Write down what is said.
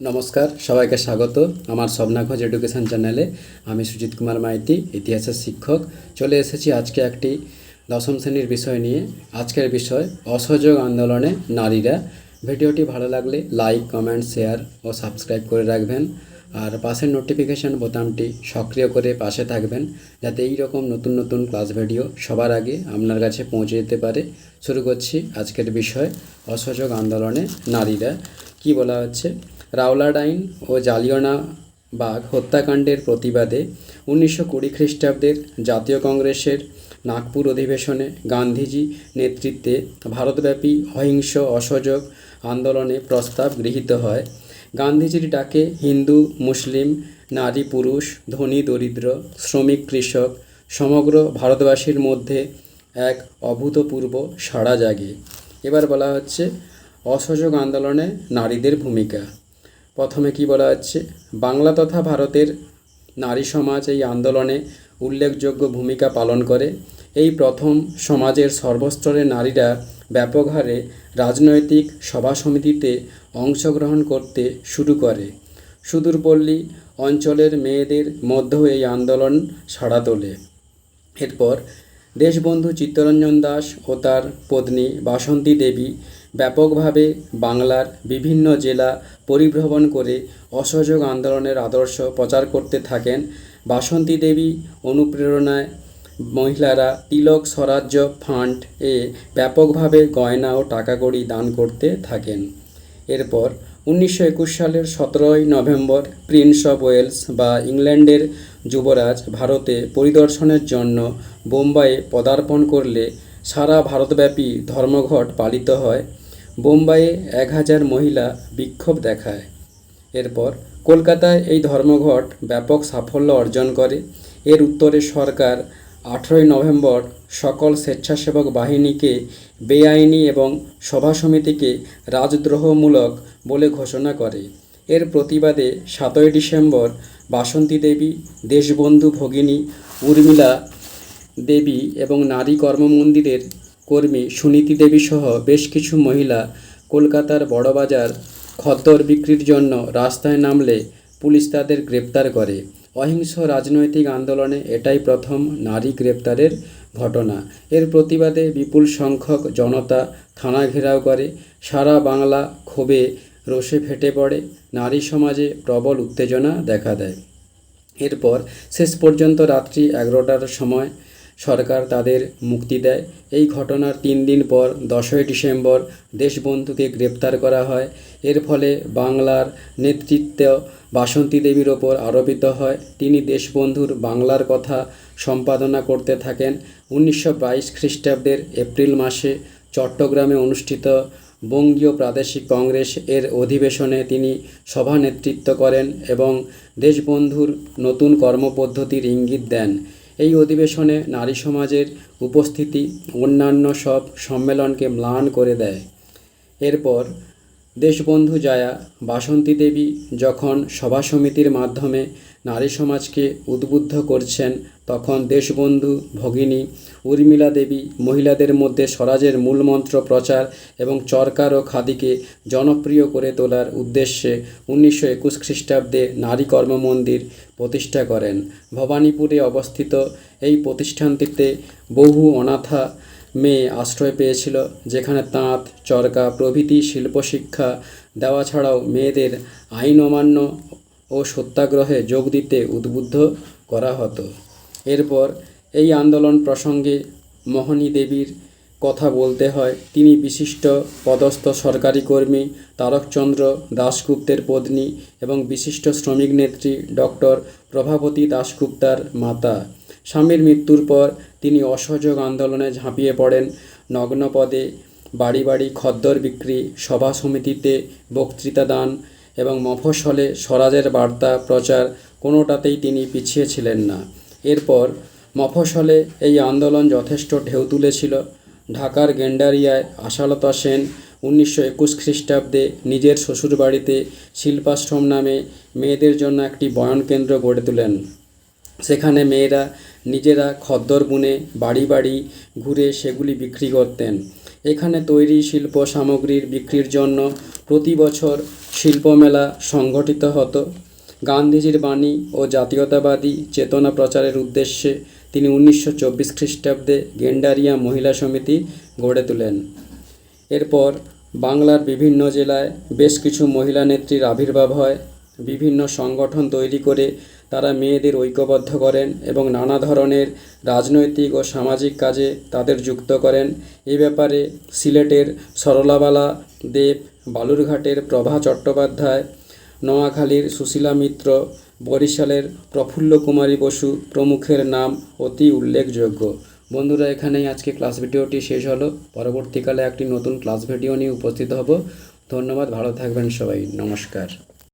নমস্কার, সবাইকে স্বাগত আমার স্বপ্নাখোঁজ এডুকেশন চ্যানেলে। আমি সুজিত কুমার মাইতি, ইতিহাসের শিক্ষক। চলে এসেছি আজকে একটি দশম শ্রেণির বিষয় নিয়ে। আজকের বিষয়, অসহযোগ আন্দোলনে নারীরা। ভিডিওটি ভালো লাগলে লাইক, কমেন্ট, শেয়ার ও সাবস্ক্রাইব করে রাখবেন। আর পাশের নোটিফিকেশান বোতামটি সক্রিয় করে পাশে থাকবেন, যাতে এই রকম নতুন নতুন ক্লাস ভিডিও সবার আগে আপনার কাছে পৌঁছে যেতে পারে। শুরু করছি আজকের বিষয়, অসহযোগ আন্দোলনে নারীরা। কি বলা হচ্ছে? রাওলাট আইন ও জালিয়ানা বাঘ হত্যাকাণ্ডের প্রতিবাদে উনিশশো কুড়ি খ্রিস্টাব্দের জাতীয় কংগ্রেসের নাগপুর অধিবেশনে গান্ধীজি নেতৃত্বে ভারতব্যাপী অহিংস অসহযোগ আন্দোলনে প্রস্তাব গৃহীত হয়। গান্ধীজির ডাকে হিন্দু, মুসলিম, নারী, পুরুষ, ধনী, দরিদ্র, শ্রমিক, কৃষক সমগ্র ভারতবাসীর মধ্যে এক অভূতপূর্ব সাড়া জাগে। এবার বলা হচ্ছে, অসহযোগ আন্দোলনে নারীদের ভূমিকা। প্রথমে কি বলা হচ্ছে? বাংলা তথা ভারতের নারী সমাজ এই আন্দোলনে উল্লেখযোগ্য ভূমিকা পালন করে। এই প্রথম সমাজের সর্বস্তরের নারীরা ব্যাপক হারে রাজনৈতিক সভা সমিতিতে অংশগ্রহণ করতে শুরু করে। সুদূরপল্লী অঞ্চলের মেয়েদের মধ্যেও এই আন্দোলন সাড়া তোলে। এরপর দেশবন্ধু চিত্তরঞ্জন দাস ও তার পত্নী বাসন্তী দেবী ব্যাপকভাবে বাংলার বিভিন্ন জেলা পরিভ্রমণ করে অসহযোগ আন্দোলনের আদর্শ প্রচার করতে থাকেন। বাসন্তী দেবী অনুপ্রেরণায় মহিলারা তিলক স্বরাজ্য ফান্ড এ ব্যাপকভাবে গয়না ও টাকা টাকাকড়ি দান করতে থাকেন। এরপর উনিশশো একুশ সালের সতেরোই নভেম্বর প্রিন্স অফ ওয়েলস বা ইংল্যান্ডের যুবরাজ ভারতে পরিদর্শনের জন্য বোম্বাইয়ে পদার্পণ করলে সারা ভারতব্যাপী ধর্মঘট পালিত হয়। বোম্বাইয়ে এক হাজার মহিলা বিক্ষোভ দেখায়। এরপর কলকাতায় এই ধর্মঘট ব্যাপক সাফল্য অর্জন করে। এর উত্তরে সরকার আঠেরোই নভেম্বর সকল স্বেচ্ছাসেবক বাহিনীকে বেআইনি এবং সভা সমিতিকে রাজদ্রোহমূলক বলে ঘোষণা করে। এর প্রতিবাদে সাতই ডিসেম্বর বাসন্তী দেবী, দেশবন্ধু ভগিনী, উর্মিলা দেবী এবং নারী কর্মমন্দিরের কর্মী সুনীতি দেবী সহ বেশ কিছু মহিলা কলকাতার বড়বাজার খদ্দর বিক্রির জন্য রাস্তায় নামলে পুলিশ তাদের গ্রেপ্তার করে। অহিংস রাজনৈতিক আন্দোলনে এটাই প্রথম নারী গ্রেপ্তারের ঘটনা। এর প্রতিবাদে বিপুল সংখ্যক জনতা থানা ঘেরাও করে। সারা বাংলা ক্ষোভে রোষে ফেটে পড়ে। নারী সমাজে প্রবল উত্তেজনা দেখা দেয়। এরপর শেষ পর্যন্ত রাত্রি এগারোটার সময় সরকার তাদের মুক্তি দেয়। এই ঘটনার তিন দিন পর দশই ডিসেম্বর দেশবন্ধুকে গ্রেপ্তার করা হয়। এর ফলে বাংলার নেতৃত্ব বাসন্তী দেবীর ওপর আরোপিত হয়। তিনি দেশবন্ধুর বাংলার কথা সম্পাদনা করতে থাকেন। উনিশশো বাইশ খ্রিস্টাব্দের এপ্রিল মাসে চট্টগ্রামে অনুষ্ঠিত বঙ্গীয় প্রাদেশিক কংগ্রেস এর অধিবেশনে তিনি সভা নেতৃত্ব করেন এবং দেশবন্ধুর নতুন কর্মপদ্ধতির ইঙ্গিত দেন। এই অধিবেশনে নারী সমাজের উপস্থিতি অন্যান্য সব সম্মেলনকে ম্লান করে দেয়। এরপর দেশবন্ধু জায়া বাসন্তী দেবী যখন সভা সমিতির মাধ্যমে নারী সমাজকে উদ্বুদ্ধ করছেন, তখন দেশবন্ধু ভগিনী উর্মিলা দেবী মহিলাদের মধ্যে স্বরাজের মূলমন্ত্র প্রচার এবং চরকার ও খাদিকে জনপ্রিয় করে তোলার উদ্দেশ্যে উনিশশো একুশ খ্রিস্টাব্দে নারী কর্মমন্দির প্রতিষ্ঠা করেন। ভবানীপুরে অবস্থিত এই প্রতিষ্ঠানটিতে বহু অনাথা মেয়ে আশ্রয় পেয়েছিল, যেখানে তাঁত, চরকা, প্রভৃতি শিল্পশিক্ষা দেওয়া ছাড়াও মেয়েদের আইন অমান্য ও সত্যাগ্রহে যোগ দিতে উদ্বুদ্ধ করা হতো। এরপর এই আন্দোলন প্রসঙ্গে মোহনী দেবীর কথা বলতে হয়। তিনি বিশিষ্ট পদস্থ সরকারি কর্মী তারকচন্দ্র দাশগুপ্তের পত্নী এবং বিশিষ্ট শ্রমিক নেত্রী ডক্টর প্রভাবতী দাশগুপ্তার মাতা। স্বামীর মৃত্যুর পর তিনি অসহযোগ আন্দোলনে ঝাঁপিয়ে পড়েন। নগ্নপদে বাড়ি বাড়ি খদ্দর বিক্রি, সভা সমিতিতে বক্তৃতা দান এবং মফস্বলে স্বরাজের বার্তা প্রচার কোনোটাতেই তিনি পিছিয়ে ছিলেন না। এরপর মফস্বলে এই আন্দোলন যথেষ্ট ঢেউ তুলেছিল। ঢাকার গেন্ডারিয়ায় আশালতা সেন উনিশশো একুশ খ্রিস্টাব্দে নিজের শ্বশুরবাড়িতে শিল্পাশ্রম নামে মেয়েদের জন্য একটি বয়ন কেন্দ্র গড়ে তোলেন। সেখানে মেয়েরা নিজেরা খদ্দর বুনে বাড়ি বাড়ি ঘুরে সেগুলি বিক্রি করতেন। এখানে তৈরি শিল্প সামগ্রীর বিক্রির জন্য প্রতি বছর শিল্পমেলা সংগঠিত হতো। গান্ধীজির বাণী ও জাতীয়তাবাদী চেতনা প্রচারের উদ্দেশ্যে তিনি উনিশশো চব্বিশ খ্রিস্টাব্দে গেন্ডারিয়া মহিলা সমিতি গড়ে তোলেন। এরপর বাংলার বিভিন্ন জেলায় বেশ কিছু মহিলা নেত্রীর আবির্ভাব হয়। বিভিন্ন সংগঠন তৈরি করে তারা মেয়েদের ঐক্যবদ্ধ করেন এবং নানা ধরনের রাজনৈতিক ও সামাজিক কাজে তাদের যুক্ত করেন। এ ব্যাপারে সিলেটের সরলাবালা দেব, বালুরঘাটের প্রভা চট্টোপাধ্যায়, নোয়াখালীর সুশীলা মিত্র, বরিশালের প্রফুল্ল কুমারী বসু প্রমুখের নাম অতি উল্লেখযোগ্য। বন্ধুরা, এখানেই আজকে ক্লাস ভিডিওটি শেষ হলো। পরবর্তীকালে একটি নতুন ক্লাস ভিডিও নিয়ে উপস্থিত হব। ধন্যবাদ, ভালো থাকবেন সবাই। নমস্কার।